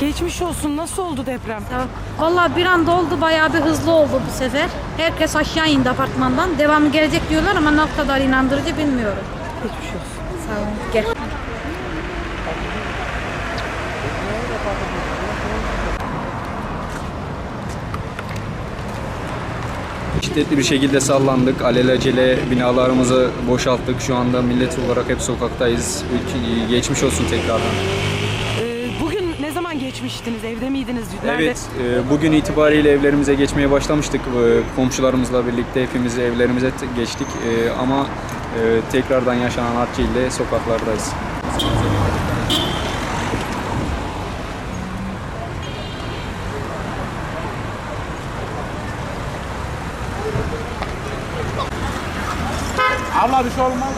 Geçmiş olsun. Nasıl oldu deprem? Ya, Vallahi bir anda oldu bayağı bir hızlı oldu bu sefer. Herkes aşağı indi apartmandan. Devamı gelecek diyorlar ama ne kadar inandırıcı bilmiyorum. Geçmiş olsun. Sağ olun. Gel. Şiddetli bir şekilde sallandık. Alelacele binalarımızı boşalttık. Şu anda millet olarak hep sokaktayız. Ülke- Geçmiş olsun tekrardan. Geçmiştiniz? Evde miydiniz? Nerede? Evet, e, bugün itibariyle evlerimize geçmeye başlamıştık. E, Komşularımızla birlikte hepimiz evlerimize geçtik. E, Ama e, tekrardan yaşanan harç ile sokaklardayız. Abla bir şey olmaz.